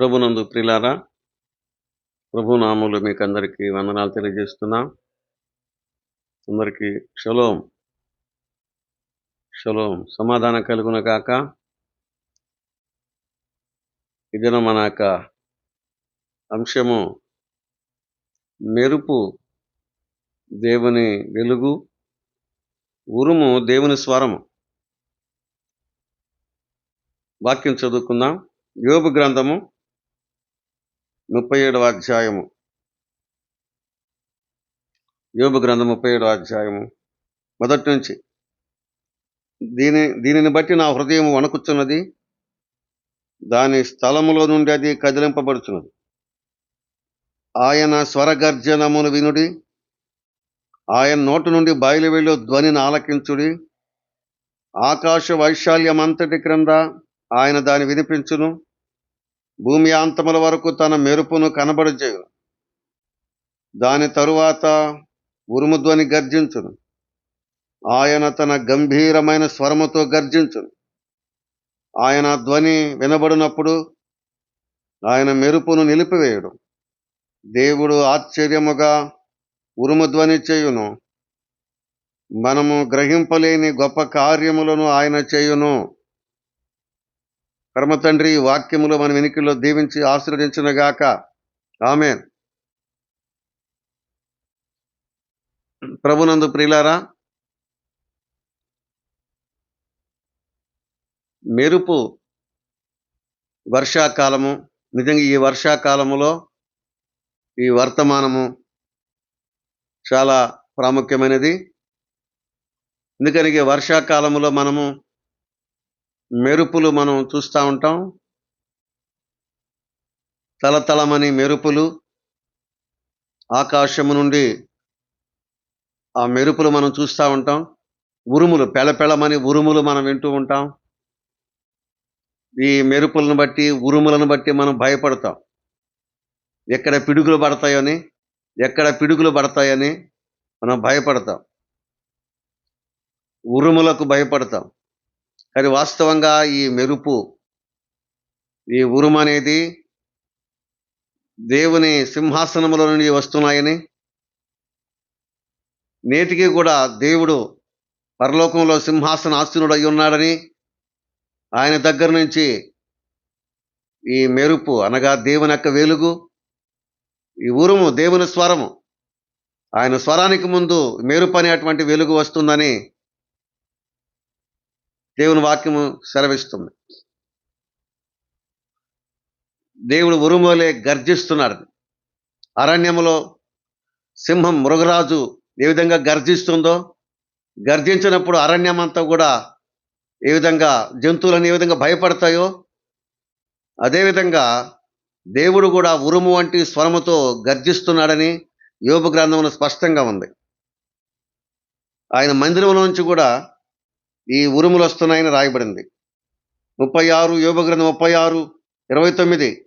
ప్రభునందు ప్రిలారా ప్రభునాములు మీకు అందరికీ వందనాలు తెలియజేస్తున్నా. అందరికీ షలోం. షలోం. సమాధానం కలుగున కాక ఇదిన మన యొక్క అంశము మెరుపు దేవుని వెలుగు ఉరుము దేవుని స్వరము. వాక్యం చదువుకుందాం. యోగ గ్రంథము ముప్పై ఏడవ అధ్యాయము. యోబు గ్రంథం ముప్పై ఏడవ అధ్యాయము. మొదటి నుంచి. దీని దీనిని బట్టి నా హృదయం వణుకుచున్నది. దాని స్థలములో నుండి అది కదిలింపబడుచున్నది. ఆయన స్వరగర్జనమును వినుడి. ఆయన నోటు నుండి బయలు వెళ్ళు ధ్వనిని ఆలకించుడి. ఆకాశ వైశాల్యమంతటి క్రింద ఆయన దాన్ని వినిపించును. భూమి అంతముల వరకు తన మెరుపును కనబడజేయు దాని తరువాత ఉరుము ధ్వని గర్జించును. ఆయన తన గంభీరమైన స్వరముతో గర్జించును. ఆయన ధ్వని వినబడినప్పుడు ఆయన మెరుపును నిలిపివేయడు. దేవుడు ఆశ్చర్యముగా ఉరుము ధ్వని చేయును. మనము గ్రహింపలేని గొప్ప కార్యములను ఆయన చేయును. పరమతండ్రి వాక్యములు మన వెనుకల్లో దీవించి ఆశీర్వదించునుగాక. ఆమె ప్రభునందు ప్రియులారా మెరుపు వర్షాకాలము నిజంగా ఈ వర్షాకాలములో ఈ వర్తమానము చాలా ప్రాముఖ్యమైనది. ఎందుకని ఈ మనము మెరుపులు మనం చూస్తూ ఉంటాం. తలతలమని మెరుపులు ఆకాశము నుండి ఆ మెరుపులు మనం చూస్తూ ఉంటాం. ఉరుములు పెళపెళమని ఉరుములు మనం వింటూ ఉంటాం. ఈ మెరుపులను బట్టి ఉరుములను బట్టి మనం భయపడతాం. ఎక్కడ పిడుగులు పడతాయని ఎక్కడ పిడుగులు పడతాయని మనం భయపడతాం. ఉరుములకు భయపడతాం. కానీ వాస్తవంగా ఈ మెరుపు ఈ ఉరుము అనేది దేవుని సింహాసనములో నుండి వస్తున్నాయని నేటికి కూడా దేవుడు పరలోకంలో సింహాసన ఆసనుడు అయి ఉన్నాడని ఆయన దగ్గర నుంచి ఈ మెరుపు అనగా దేవుని యొక్క వెలుగు ఈ ఉరుము దేవుని స్వరము. ఆయన స్వరానికి ముందు మెరుపు అనేటువంటి వెలుగు వస్తుందని దేవుని వాక్యము సెలవిస్తుంది. దేవుడు ఉరుమోలే గర్జిస్తున్నాడు అరణ్యములో సింహం మృగరాజు ఏ విధంగా గర్జిస్తుందో గర్జించినప్పుడు అరణ్యం అంతా కూడా ఏ విధంగా జంతువులను ఏ విధంగా భయపడతాయో అదేవిధంగా దేవుడు కూడా ఉరుము వంటి స్వరముతో గర్జిస్తున్నాడని యోగ గ్రంథంలో స్పష్టంగా ఉంది. ఆయన మందిరంలో నుంచి కూడా ఈ ఉరుములు వస్తున్నాయని రాయబడింది. ముప్పై ఆరు యోగగ్రంథం ముప్పై ఆరు ఇరవై తొమ్మిది.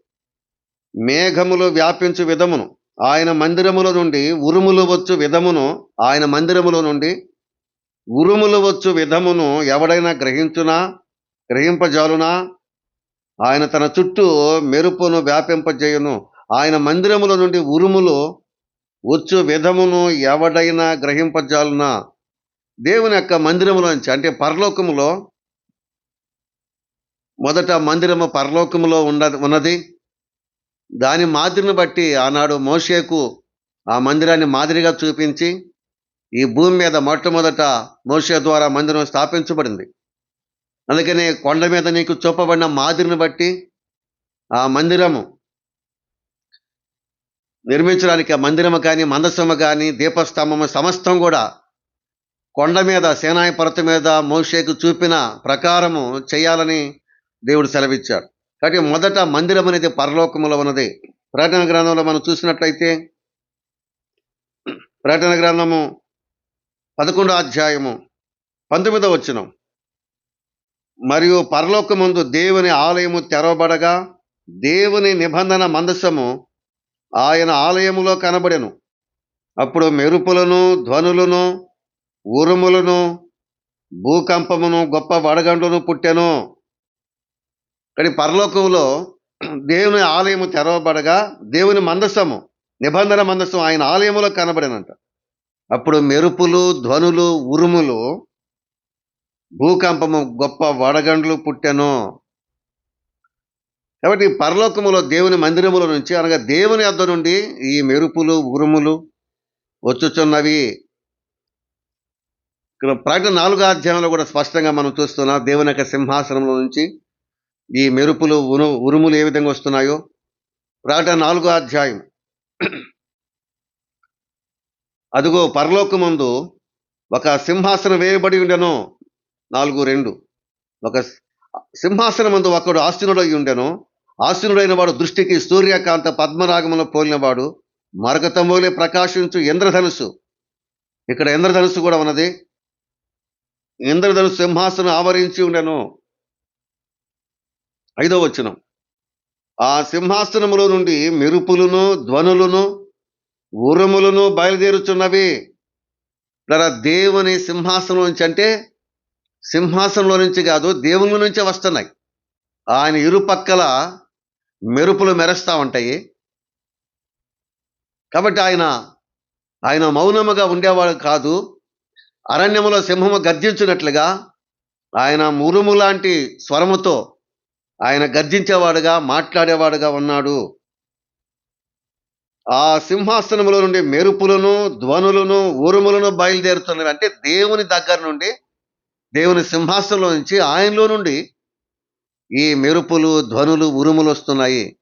మేఘములు వ్యాపించు విధమును ఆయన మందిరముల నుండి ఉరుములు వచ్చు విధమును ఆయన మందిరములో నుండి ఉరుములు వచ్చు విధమును ఎవడైనా గ్రహించునా గ్రహింపజాలునా? ఆయన తన చుట్టూ మెరుపును వ్యాపింపజేయును. ఆయన మందిరముల నుండి ఉరుములు వచ్చు విధమును ఎవడైనా గ్రహింపజాలునా? దేవుని యొక్క మందిరములోంచి అంటే పరలోకములో మొదట మందిరము పరలోకములో ఉన్న ఉన్నది. దాని మాదిరిని బట్టి ఆనాడు మోషేకు ఆ మందిరాన్ని మాదిరిగా చూపించి ఈ భూమి మీద మొట్టమొదట మోషే ద్వారా మందిరం స్థాపించబడింది. అందుకనే కొండ మీద నీకు చూపబడిన మాదిరిని బట్టి ఆ మందిరము నిర్మించడానికి ఆ మందిరము కానీ మందసము కానీ దీపస్తంభము సమస్తం కూడా కొండ మీద సేనాయి పర్వతం మీద మోషేకు చూపిన ప్రకారము చేయాలని దేవుడు సెలవిచ్చాడు. కాబట్టి మొదట మందిరం అనేది పరలోకములో ఉన్నది. ప్రకటన గ్రంథంలో మనం చూసినట్లయితే ప్రకటన గ్రంథము పదకొండో అధ్యాయము పంతొమ్మిదో వచ్చినం మరియు పరలోకముందు దేవుని ఆలయము తెరవబడగా దేవుని నిబంధన మందసము ఆయన ఆలయములో కనబడెను. అప్పుడు మెరుపులను ధ్వనులను ఉరుములను భూకంపమును గొప్ప వడగండ్లను పుట్టెను. కానీ పరలోకంలో దేవుని ఆలయము తెరవబడగా దేవుని మందసము నిబంధన మందసం ఆయన ఆలయములో కనబడినంట. అప్పుడు మెరుపులు ధ్వనులు ఉరుములు భూకంపము గొప్ప వడగండ్లు పుట్టెను. కాబట్టి పరలోకములో దేవుని మందిరముల నుంచి అనగా దేవుని అద్ద నుండి ఈ మెరుపులు ఉరుములు వచ్చుచున్నవి. ప్రకటన నాలుగో అధ్యాయంలో కూడా స్పష్టంగా మనం చూస్తున్నాం దేవుని యొక్క సింహాసనంలో నుంచి ఈ మెరుపులు ఉరు ఉరుములు ఏ విధంగా వస్తున్నాయో. ప్రకటన నాలుగో అధ్యాయం. అదిగో పరలోకమందు ఒక సింహాసనం వేయబడి ఉండెను. నాలుగు రెండు. ఒక సింహాసనం మందు ఒకడు ఆస్తినుడై ఉండెను. ఆస్తినుడైన వాడు దృష్టికి సూర్యకాంత పద్మరాగములో పోలినవాడు మరకతమూలే ప్రకాశించు ఇంద్రధనుసు ఇక్కడ ఇంద్రధనుసు కూడా ఉన్నది. ఇంద్రధను సింహాసనం ఆవరించి ఉండెను. ఐదో వచనం. ఆ సింహాసనములో నుండి మెరుపులను ధ్వనులను ఉరుములను బయలుదేరుచున్నవి. ఇలా దేవుని సింహాసనం నుంచి అంటే సింహాసనంలో నుంచి కాదు దేవుని నుంచే వస్తున్నాయి. ఆయన ఇరుపక్కల మెరుపులు మెరస్తూ ఉంటాయి. కాబట్టి ఆయన ఆయన మౌనముగా ఉండేవాడు కాదు. అరణ్యములో సింహము గర్జించినట్లుగా ఆయన మురుము లాంటి స్వరముతో ఆయన గర్జించేవాడుగా మాట్లాడేవాడుగా ఉన్నాడు. ఆ సింహాసనములో నుండి మెరుపులను ధ్వనులను ఊరుములను బయలుదేరుతున్నవి. అంటే దేవుని దగ్గర నుండి దేవుని సింహాసనంలో నుంచి ఆయనలో నుండి ఈ మెరుపులు ధ్వనులు ఉరుములు వస్తున్నాయి.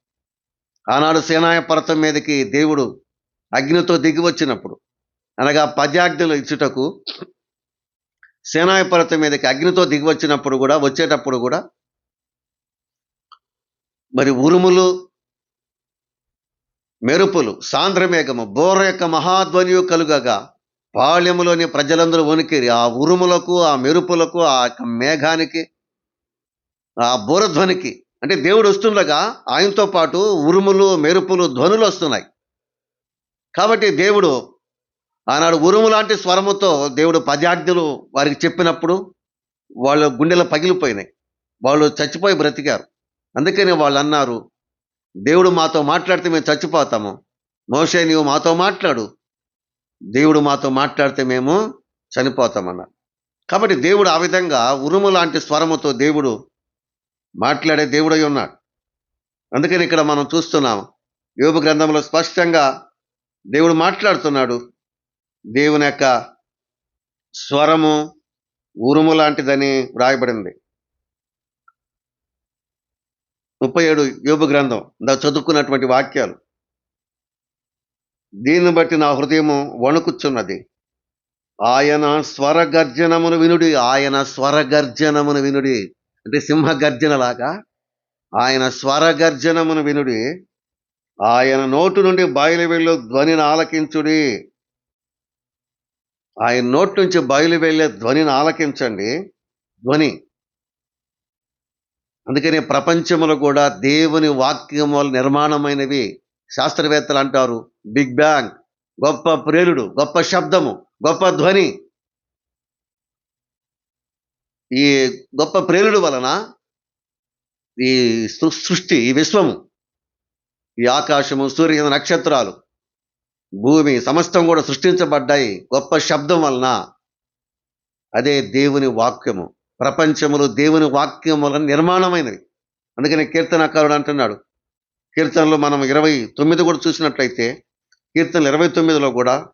ఆనాడు సేనాయ పర్వతం మీదకి దేవుడు అగ్నితో దిగి వచ్చినప్పుడు అనగా పద్యాజ్ఞలు ఇచ్చుటకు సేనాయ పర్వతం మీదకి అగ్నితో దిగి వచ్చినప్పుడు కూడా వచ్చేటప్పుడు కూడా మరి ఉరుములు మెరుపులు సాంద్రమేఘము బోర యొక్క మహాధ్వనియు కలుగగా పాళ్యములోని ప్రజలందరూ వణికిరి ఆ ఉరుములకు ఆ మెరుపులకు ఆ యొక్క మేఘానికి ఆ బోరధ్వనికి అంటే దేవుడు వస్తుండగా ఆయనతో పాటు ఉరుములు మెరుపులు ధ్వనులు వస్తున్నాయి. కాబట్టి దేవుడు ఆనాడు ఉరుము లాంటి స్వరముతో దేవుడు పద్యాజ్ఞలు వారికి చెప్పినప్పుడు వాళ్ళ గుండెలు పగిలిపోయినాయి. వాళ్ళు చచ్చిపోయి బ్రతికారు. అందుకని వాళ్ళు అన్నారు దేవుడు మాతో మాట్లాడితే మేము చచ్చిపోతాము. మోషే నీవు మాతో మాట్లాడు. దేవుడు మాతో మాట్లాడితే మేము చనిపోతామన్నారు. కాబట్టి దేవుడు ఆ విధంగా ఉరుము లాంటి స్వరముతో దేవుడు మాట్లాడే దేవుడై ఉన్నాడు. అందుకని ఇక్కడ మనం చూస్తున్నాం యోగ గ్రంథంలో స్పష్టంగా దేవుడు మాట్లాడుతున్నాడు. దేవుని యొక్క స్వరము ఉరుము లాంటిదని వ్రాయబడింది. ముప్పై ఏడు యోగ గ్రంథం దా చదువుకున్నటువంటి వాక్యాలు. దీన్ని బట్టి నా హృదయము వణుకుచున్నది. ఆయన స్వరగర్జనమును వినుడి ఆయన స్వరగర్జనమును వినుడి. అంటే సింహ గర్జనలాగా ఆయన స్వరగర్జనమును వినుడి ఆయన నోటు నుండి బయలు వెళ్ళు ధ్వనిని ఆలకించుడి. ఆయన నోటి నుంచి బయలు వెళ్ళే ధ్వనిని ఆలకించండి. ధ్వని. అందుకని ప్రపంచంలో కూడా దేవుని వాక్యముల నిర్మాణమైనవి శాస్త్రవేత్తలు అంటారు. బిగ్ బ్యాంగ్ గొప్ప ప్రేరుడు గొప్ప శబ్దము గొప్ప ధ్వని. ఈ గొప్ప ప్రేరుడు వలన ఈ సృష్టి ఈ విశ్వము ఈ ఆకాశము సూర్య నక్షత్రాలు భూమి సమస్తం కూడా సృష్టించబడ్డాయి. గొప్ప శబ్దం వలన. అదే దేవుని వాక్యము. ప్రపంచములు దేవుని వాక్యం వలన నిర్మాణమైనవి. అందుకని కీర్తనకారుడు అంటున్నాడు. కీర్తనలు మనం ఇరవై తొమ్మిది కూడా చూసినట్లయితే కీర్తనలు ఇరవై తొమ్మిదిలో కూడా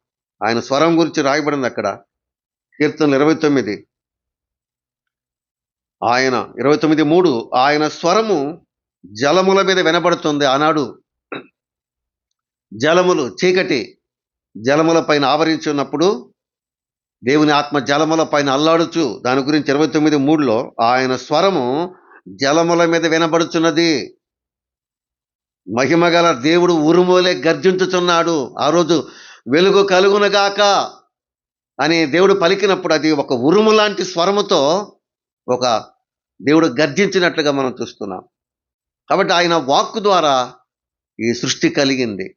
ఆయన స్వరం గురించి రాయబడింది అక్కడ. కీర్తనలు ఇరవై తొమ్మిది. ఆయన ఇరవై తొమ్మిది మూడు ఆయన స్వరము జలముల మీద వినబడుతుంది ఆనాడు. జలములు చీకటి జలముల పైన ఆవరించి ఉన్నప్పుడు దేవుని ఆత్మ జలముల పైన అల్లాడుచు. దాని గురించి ఇరవై తొమ్మిది మూడులో ఆయన స్వరము జలముల మీద వినబడుచున్నది. మహిమగల దేవుడు ఉరుమోలే గర్జించుచున్నాడు. ఆ రోజు వెలుగు కలుగునగాక అని దేవుడు పలికినప్పుడు అది ఒక ఉరుము లాంటి స్వరముతో ఒక దేవుడు గర్జించినట్లుగా మనం చూస్తున్నాం. కాబట్టి ఆయన వాక్కు ద్వారా ఈ సృష్టి కలిగింది.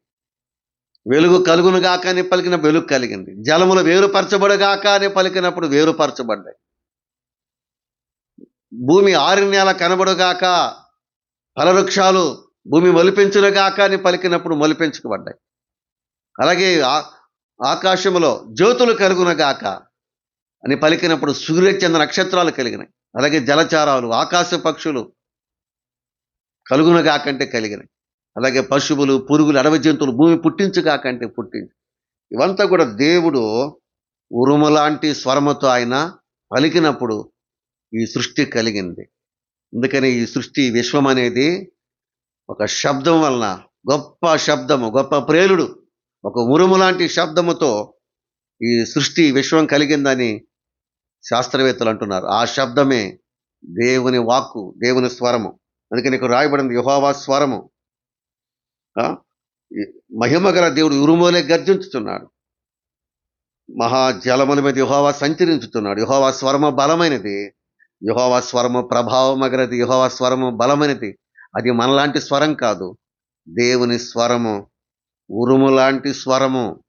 వెలుగు కలుగునుగాక అని పలికిన వెలుగు కలిగింది. జలములు వేరుపరచబడుగాక అని పలికినప్పుడు వేరుపరచబడ్డాయి. భూమి ఆరు నెల కనబడుగాక ఫలవృక్షాలు భూమి మొలిపించునుగాక అని పలికినప్పుడు మొలిపించబడ్డాయి. అలాగే ఆ- ఆకాశములో జ్యోతులు కలుగునగాక అని పలికినప్పుడు సూర్యచంద్ర నక్షత్రాలు కలిగినాయి. అలాగే జలచారాలు ఆకాశ పక్షులు కలుగునగాకంటే కలిగినాయి. అలాగే పశువులు పురుగులు అడవి జంతువులు భూమి పుట్టించుగాకంటే పుట్టించు. ఇవంతా కూడా దేవుడు ఉరుము లాంటి స్వరముతో ఆయన పలికినప్పుడు ఈ సృష్టి కలిగింది. అందుకని ఈ సృష్టి విశ్వం అనేది ఒక శబ్దం వలన గొప్ప శబ్దము గొప్ప ప్రేలుడు ఒక ఉరుము లాంటి శబ్దముతో ఈ సృష్టి విశ్వం కలిగిందని శాస్త్రవేత్తలు అంటున్నారు. ఆ శబ్దమే దేవుని వాక్కు దేవుని స్వరము. అందుకని ఇక్కడ రాయబడింది యుహోవా స్వరము. ఆ? దేవుడు ఉరుములే గర్జించుతున్నాడు. మహాజలముల మీద యుహోవా సంచరించుతున్నాడు. యుహోవా స్వరము బలమైనది. యహోవా స్వరము అగరది యుహోవా స్వరము బలమైనది. అది మనలాంటి స్వరం కాదు. దేవుని స్వరము ఉరుము లాంటి స్వరము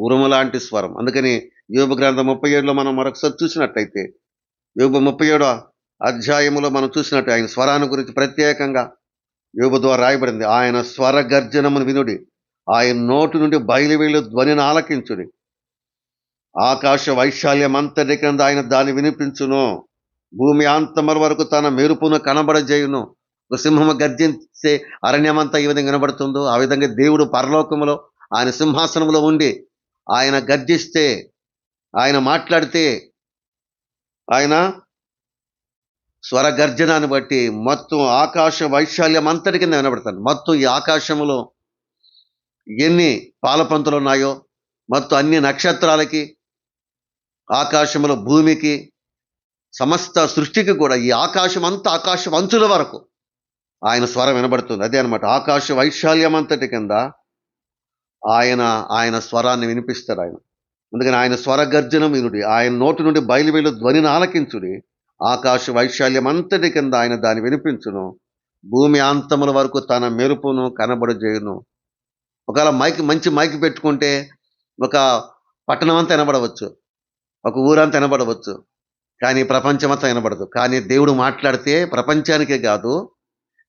ఉరుము లాంటి స్వరం. అందుకని యోగ గ్రంథం ముప్పై ఏడులో మనం మరొకసారి చూసినట్టయితే యోగ ముప్పై ఏడో అధ్యాయములో మనం చూసినట్టు ఆయన స్వరాన్ని గురించి ప్రత్యేకంగా యోగు ద్వారా రాయబడింది. ఆయన స్వర గర్జనమును వినుడి. ఆయన నోటి నుండి బయలువేలు ధ్వనిని ఆలకించుడి. ఆకాశ వైశాల్యం అంతటి కింద ఆయన దాన్ని వినిపించును. భూమి అంతమర వరకు తన మెరుపును కనబడజేయును. ఒక సింహము గర్జించే అరణ్యమంతా ఈ విధంగా వినబడుతుందో ఆ విధంగా దేవుడు పరలోకములో ఆయన సింహాసనంలో ఉండి ఆయన గర్జిస్తే ఆయన మాట్లాడితే ఆయన స్వర గర్జనాన్ని బట్టి మొత్తం ఆకాశ వైశాల్యం అంతటి కింద వినబడతాను. మొత్తం ఈ ఆకాశములో ఎన్ని పాలపంతులు ఉన్నాయో మొత్తం అన్ని నక్షత్రాలకి ఆకాశంలో భూమికి సమస్త సృష్టికి కూడా ఈ ఆకాశం అంతా ఆకాశం అంచుల వరకు ఆయన స్వరం వినబడుతుంది. అదే అనమాట ఆకాశ వైశాల్యం అంతటి కింద ఆయన ఆయన స్వరాన్ని వినిపిస్తాడు ఆయన. అందుకని ఆయన స్వర గర్జనం వినుడి ఆయన నోటి నుండి బయలువేలు ధ్వనిని ఆలకించుడి ఆకాశ వైశాల్యం అంతటి కింద ఆయన దాన్ని వినిపించును. భూమి అంతముల వరకు తన మెరుపును కనబడజేయును. ఒకవేళ మైక్ మంచి మైక్ పెట్టుకుంటే ఒక పట్టణం అంతా వినబడవచ్చు. ఒక ఊరంతా వినబడవచ్చు. కానీ ప్రపంచమంతా వినబడదు. కానీ దేవుడు మాట్లాడితే ప్రపంచానికే కాదు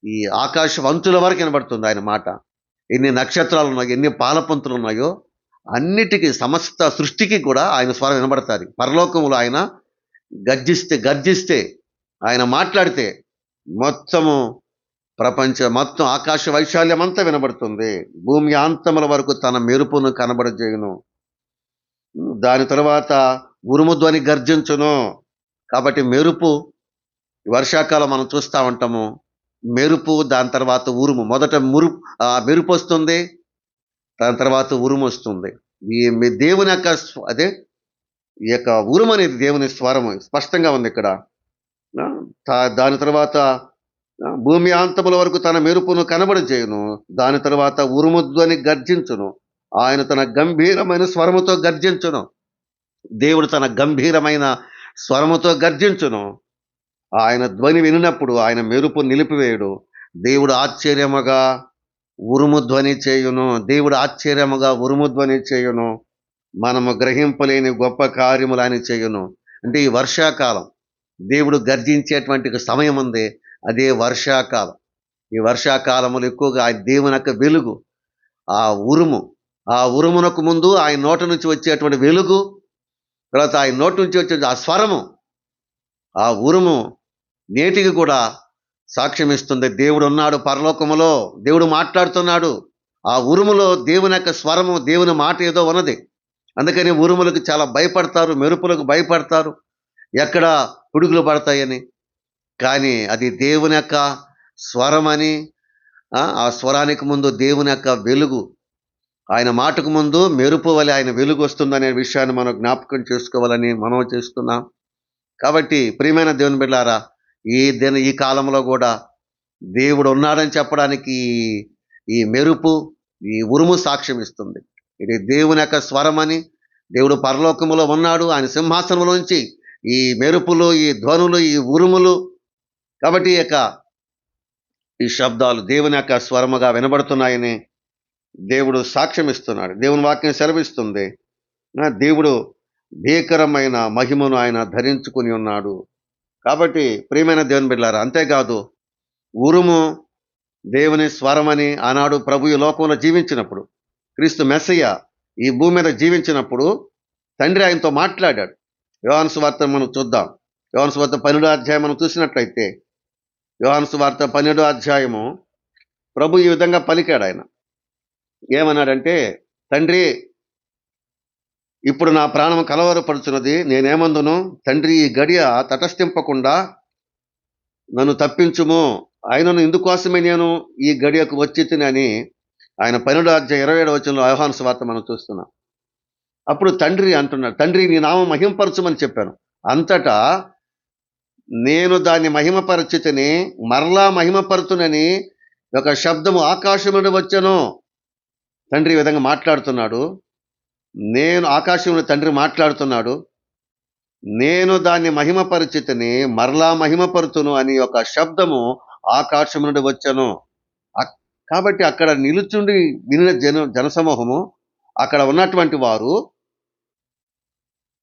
ఈ ఆకాశ వంతుల వరకు వినబడుతుంది ఆయన మాట. ఎన్ని నక్షత్రాలు ఉన్నాయో ఎన్ని పాలపంతులు ఉన్నాయో అన్నిటికీ సమస్త సృష్టికి కూడా ఆయన స్వరం వినబడతారు పరలోకంలో ఆయన గర్జిస్తే గర్జిస్తే ఆయన మాట్లాడితే మొత్తము ప్రపంచ మొత్తం ఆకాశ వైశాల్యం అంతా వినబడుతుంది. భూమి అంతముల వరకు తన మెరుపును కనబడజేయును. దాని తర్వాత ఉరుము ధ్వని గర్జించును. కాబట్టి మెరుపు వర్షాకాలం మనం చూస్తూ ఉంటాము. మెరుపు దాని తర్వాత ఉరుము. మొదట మురు ఆ మెరుపు వస్తుంది దాని తర్వాత ఉరుము వస్తుంది. ఈ దేవుని యొక్క అదే ఈ యొక్క ఉరుము అనేది దేవుని స్వరం స్పష్టంగా ఉంది ఇక్కడ. దాని తర్వాత భూమి అంతముల వరకు తన మెరుపును కనబడజేయును దాని తర్వాత ఉరుముద్దని గర్జించును. ఆయన తన గంభీరమైన స్వరముతో గర్జించును. దేవుడు తన గంభీరమైన స్వరముతో గర్జించును. ఆయన ధ్వని వినినప్పుడు ఆయన మెరుపు నిలిపివేయుడు. దేవుడు ఆశ్చర్యముగా ఉరుము ధ్వని చేయును. దేవుడు ఆశ్చర్యముగా ఉరుము ధ్వని చేయును. మనము గ్రహింపలేని గొప్ప కార్యములు ఆయన చేయును. అంటే ఈ వర్షాకాలం దేవుడు గర్జించేటువంటి సమయం ఉంది. అదే వర్షాకాలం. ఈ వర్షాకాలములు ఎక్కువగా ఆయన దేవుని యొక్క వెలుగు ఆ ఉరుము ఆ ఉరుమునకు ముందు ఆయన నోట నుంచి వచ్చేటువంటి వెలుగు తర్వాత ఆయన నోటి నుంచి వచ్చే ఆ స్వరము ఆ ఉరుము నేటికి కూడా సాక్ష్యం ఇస్తుంది దేవుడు ఉన్నాడు పరలోకములో దేవుడు మాట్లాడుతున్నాడు. ఆ ఉరుములో దేవుని యొక్క స్వరము దేవుని మాట ఏదో ఉన్నది. అందుకని ఉరుములకు చాలా భయపడతారు మెరుపులకు భయపడతారు. ఎక్కడ పిడుగులు పడతాయని. కానీ అది దేవుని యొక్క స్వరమని ఆ, స్వరానికి ముందు దేవుని యొక్క వెలుగు. ఆయన మాటకు ముందు మెరుపు వలె ఆయన వెలుగు వస్తుందనే విషయాన్ని మనం జ్ఞాపకం చేసుకోవాలని మనం చేస్తున్నాం. కాబట్టి ప్రియమైన దేవుని బిడ్డారా ఈ దిన ఈ కాలంలో కూడా దేవుడు ఉన్నాడని చెప్పడానికి ఈ మెరుపు ఈ ఉరుము సాక్ష్యం ఇస్తుంది. ఇది దేవుని యొక్క స్వరమని దేవుడు పరలోకములో ఉన్నాడు. ఆయన సింహాసనంలోంచి ఈ మెరుపులు ఈ ధ్వనులు ఈ ఉరుములు కాబట్టి యొక్క ఈ శబ్దాలు దేవుని యొక్క స్వరముగా వినబడుతున్నాయని దేవుడు సాక్ష్యం ఇస్తున్నాడు. దేవుని వాక్యం సెలవిస్తుంది. దేవుడు భీకరమైన మహిమను ఆయన ధరించుకుని ఉన్నాడు. కాబట్టి ప్రియమైన దేవుని బిడ్డారు అంతేకాదు ఉరుము దేవుని స్వరమని ఆనాడు ప్రభు ఈ లోకంలో జీవించినప్పుడు క్రీస్తు మెస్సయ్య ఈ భూమి మీద జీవించినప్పుడు తండ్రి ఆయనతో మాట్లాడాడు. యోహాను సువార్త మనం చూద్దాం. యోహాను సువార్త పన్నెండో అధ్యాయం మనం చూసినట్లయితే యోహాను సువార్త పన్నెండో అధ్యాయము ప్రభు ఈ విధంగా పలికాడు ఆయన. ఏమన్నాడంటే తండ్రి ఇప్పుడు నా ప్రాణం కలవరపడుచున్నది నేనేమందును? తండ్రి ఈ గడియ తటస్థింపకుండా నన్ను తప్పించుము. ఆయనను ఇందుకోసమే నేను ఈ గడియకు వచ్చి తినని ఆయన పన్నెండు అధ్యాయ ఇరవై ఏడు వచ్చిన ఆహ్వాన స్వార్త మనం చూస్తున్నాం. అప్పుడు తండ్రి అంటున్నాడు తండ్రి నీ నామం మహిమపరచమని చెప్పాను. అంతటా నేను దాన్ని మహిమపరచితిని మరలా మహిమపరుతునని ఒక శబ్దము ఆకాశం నుండి వచ్చాను. తండ్రి ఈ విధంగా మాట్లాడుతున్నాడు. నేను ఆకాశముని తండ్రి మాట్లాడుతున్నాడు. నేను దాన్ని మహిమపరిచితిని మరలా మహిమపరుతును అని ఒక శబ్దము ఆకాశం నుండి వచ్చాను. కాబట్టి అక్కడ నిలుచుండి వినిన జన జనసమూహము అక్కడ ఉన్నటువంటి వారు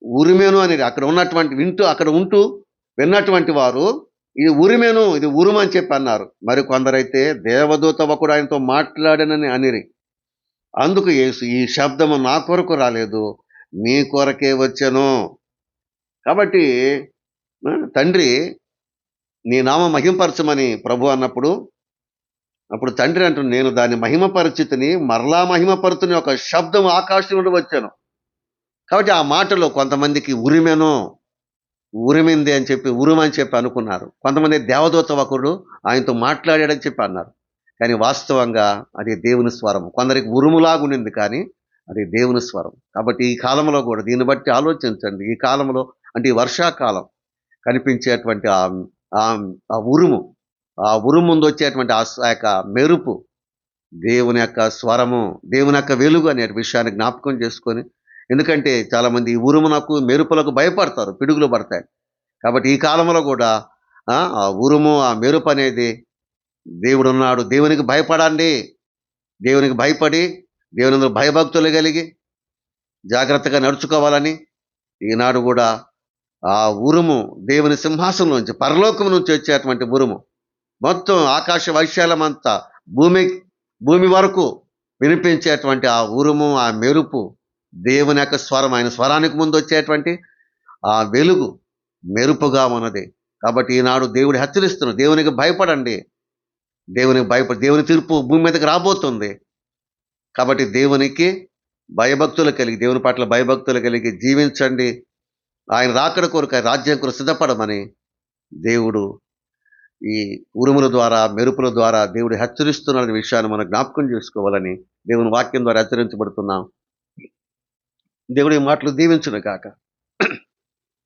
ఉరిమేను అనేది అక్కడ ఉన్నటువంటి వింటూ అక్కడ ఉంటూ విన్నటువంటి వారు ఇది ఉరిమేను ఇది ఉరుము అని చెప్పి అన్నారు. మరి కొందరైతే దేవదూత ఒకడు ఆయనతో మాట్లాడనని అనిరి. అందుకు యేసు ఈ శబ్దము నా కొరకు రాలేదు మీ కొరకే వచ్చాను. కాబట్టి తండ్రి నీ నామ మహింపరచమని ప్రభు అన్నప్పుడు అప్పుడు తండ్రి అంటున్నాడు నేను దాన్ని మహిమపరిచితిని మరలా మహిమపరుతుని ఒక శబ్దం ఆకాశం నుండి వచ్చాను. కాబట్టి ఆ మాటలో కొంతమందికి ఉరిమెను ఉరిమింది అని చెప్పి ఉరుమని చెప్పి అనుకున్నారు. కొంతమంది దేవదూత ఒకడు ఆయనతో మాట్లాడాడని చెప్పి అన్నారు. కానీ వాస్తవంగా అది దేవుని స్వరం. కొందరికి ఉరుములాగునింది కానీ అది దేవుని స్వరం. కాబట్టి ఈ కాలంలో కూడా దీన్ని బట్టి ఆలోచించండి. ఈ కాలంలో అంటే ఈ వర్షాకాలం కనిపించేటువంటి ఆ- ఆ ఉరుము ఆ ఉరుము ముందు వచ్చేటువంటి ఆ యొక్క మెరుపు దేవుని యొక్క స్వరము దేవుని యొక్క వెలుగు అనే విషయాన్ని జ్ఞాపకం చేసుకొని ఎందుకంటే చాలామంది ఈ ఉరుమునకు మెరుపులకు భయపడతారు పిడుగులు పడతాయి. కాబట్టి ఈ కాలంలో కూడా ఆ ఉరుము ఆ మెరుపు అనేది దేవుడు ఉన్నాడు దేవునికి భయపడండి దేవునికి భయపడి దేవుని భయభక్తులు కలిగి జాగ్రత్తగా నడుచుకోవాలని ఈనాడు కూడా ఆ ఉరుము దేవుని సింహాసనం నుంచి పరలోకం నుంచి వచ్చేటువంటి ఉరుము. మొత్తం ఆకాశ వైశాల్యమంతా భూమి భూమి వరకు వినిపించేటువంటి ఆ ఉరుము ఆ మెరుపు దేవుని యొక్క స్వరం ఆయన స్వరానికి ముందు వచ్చేటువంటి ఆ వెలుగు మెరుపుగా ఉన్నది. కాబట్టి ఈనాడు దేవుడు హెచ్చరిస్తున్నాడు దేవునికి భయపడండి. దేవునికి భయపడి దేవుని తీర్పు భూమి మీదకి రాబోతుంది. కాబట్టి దేవునికి భయభక్తులు కలిగి దేవుని పట్ల భయభక్తులు కలిగి జీవించండి. ఆయన రాకడ కొరకు రాజ్యం కొరకు సిద్ధపడమని దేవుడు ఈ ఉరుముల ద్వారా మెరుపుల ద్వారా దేవుడు హెచ్చరిస్తున్న విషయాన్ని మనం జ్ఞాపకం చేసుకోవాలని దేవుని వాక్యం ద్వారా హెచ్చరించబడుతున్నాం. దేవుడి మాటలు దీవించును కాక